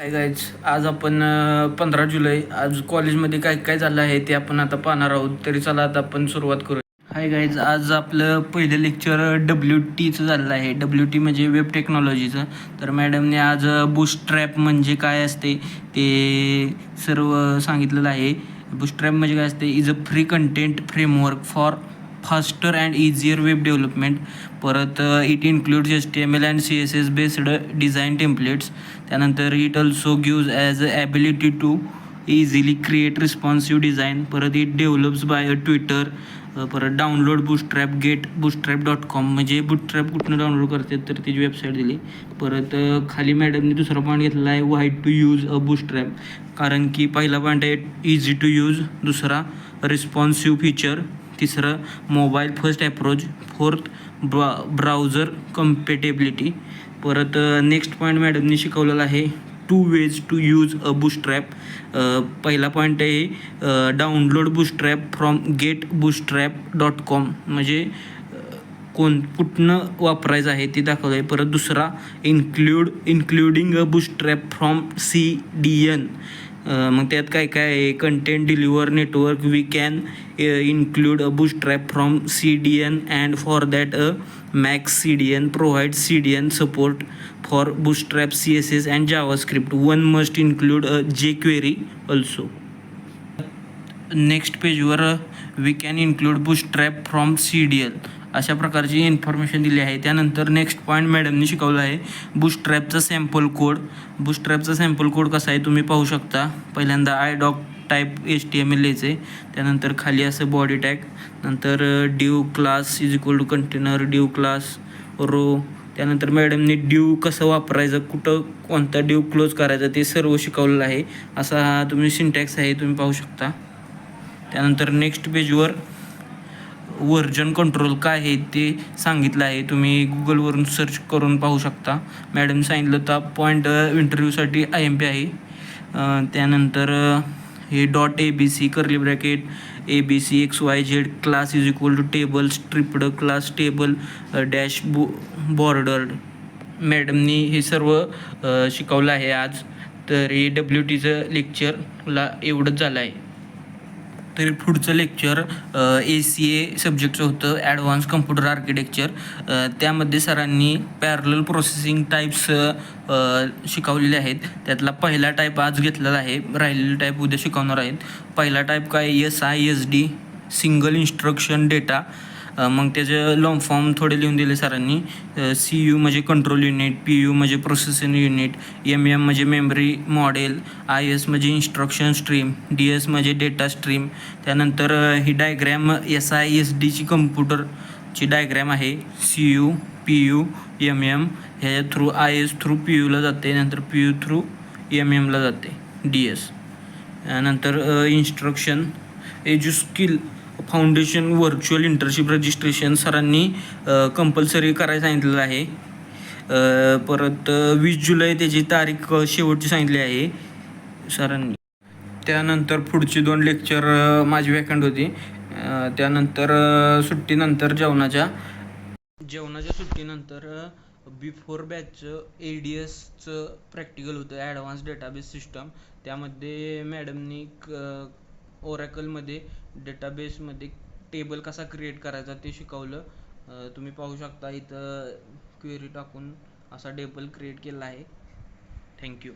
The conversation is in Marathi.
हाय गाईज आज आपण पंधरा जुलै आज कॉलेजमध्ये काय काय झालं आहे ते आपण आता पाहणार आहोत. तरी चला आता आपण सुरुवात करू हाय गाईज आज आपलं पहिलं लेक्चर डब्ल्यू टीचं झालेलं आहे. डब्ल्यू टी म्हणजे वेब टेक्नॉलॉजीचं तर मॅडमने आज बुस्ट्रॅप म्हणजे काय असते ते सर्व सांगितलेलं आहे. बुस्ट्रॅप म्हणजे काय असते? Is a free content framework for faster and easier web development परत it includes H T M L and C S S based design templates त्यानंतर it also gives us a ability to easily create responsive design परत it develops by a Twitter परत download Bootstrap get Bootstrap dot com म्हणजे बुस्ट्रॅप कुठनं डाउनलोड करतात तर त्याची वेबसाईट दिली. परत खाली मॅडमने दुसरा पॉईंट घेतला आहे वाईट टू यूज अ बुस्ट्रॅप कारण की पहिला पॉईंट आहे इझी टू यूज दुसरा रिस्पॉन्सिव्ह फीचर तिसरं mobile first approach fourth bra browser compatibility परत नेक्स्ट पॉईंट मॅडमनी शिकवलेला आहे two ways to use a Bootstrap पहिला पॉईंट आहे download Bootstrap from get Bootstrap dot com म्हणजे कोण कुठनं वापरायचं आहे ते दाखवलं आहे परत दुसरा include including a Bootstrap from C D N मग त्यात काय काय आहे? Content deliver network we can include a Bootstrap from C D N and for that a Max C D N provide C D N support for Bootstrap C S S and JavaScript one must include a jQuery also next पेजवर we can include Bootstrap from C D L अशा प्रकारची इन्फॉर्मेशन दिली आहे. त्यानंतर नेक्स्ट पॉईंट मॅडमनी शिकवलं आहे. बुस्ट्रॅपचा सॅम्पल कोड बुस्ट्रॅपचा सॅम्पल कोड कसा आहे तुम्ही पाहू शकता. पहिल्यांदा I doctype H T M L एचे त्यानंतर खाली असं बॉडी टॅग नंतर div class is equal to container div class row त्यानंतर मॅडमने ड्यू कसं वापरायचं कुठं कोणता ड्यू क्लोज करायचा ते सर्व शिकवलेलं आहे. असा हा तुम्ही सिंटॅक्स आहे तुम्ही पाहू शकता. त्यानंतर नेक्स्ट पेजवर व्हर्जन कंट्रोल काय आहे ते सांगितलं आहे. तुम्ही गुगलवरून सर्च करून पाहू शकता. मॅडम सांगितलं तर पॉईंट इंटरव्ह्यूसाठी आय एम पी आहे. त्यानंतर हे dot A B C curly bracket A B C X Y Z class is equal to table striped class table dash बो बॉर्डर्ड मॅडमनी हे सर्व शिकवलं आहे आज. तर हे डब्ल्यू टीचं लेक्चरला एवढंच झालं आहे. तर पुढचं लेक्चर ए सी ए सब्जेक्टचं होतं ॲडव्हान्स कम्प्युटर आर्किटेक्चर त्यामध्ये सरांनी पॅरल प्रोसेसिंग टाईप्स शिकवलेले आहेत. त्यातला पहिला टाईप आज घेतलेला आहे राहिलेले टाईप उद्या शिकवणार आहेत. पहिला टाईप काय? S I S D single instruction data मग त्याचे लॉंग फॉर्म थोडे लिहून दिले सरांनी. सी यू म्हणजे कंट्रोल युनिट पी यू म्हणजे प्रोसेसिंग युनिट एम एम म्हणजे मेमरी मॉडेल आय एस म्हणजे इन्स्ट्रक्शन स्ट्रीम डी एस म्हणजे डेटा स्ट्रीम त्यानंतर ही डायग्रॅम एस आय एस डीची कम्प्युटरची डायग्रॅम आहे. C U P U M M ह्याच्या through I S through P यूला जाते. नंतर पी यू थ्रू एम एमला जाते. डी एस नंतर instruction Edu Skill Foundation virtual internship registration सरांनी कंपल्सरी करायला सांगितलेलं आहे. परत वीस जुलै त्याची तारीख शेवटची सांगितली आहे. सरांनी. त्यानंतर पुढची दोन लेक्चर माझी वॅकंट होती. त्यानंतर सुट्टीनंतर जेवणाच्या. जेवणाच्या सुट्टीनंतर बिफोर बॅचचं ए डी एसचं प्रॅक्टिकल होतं ॲडव्हान्स डेटाबेस सिस्टम त्यामध्ये मॅडमनी क ओरॅकलमध्ये डेटाबेसमध्ये टेबल कसा क्रिएट करायचा ते शिकवलं. तुम्ही पाहू शकता इथं क्वेरी टाकून असा टेबल क्रिएट केला आहे. थँक्यू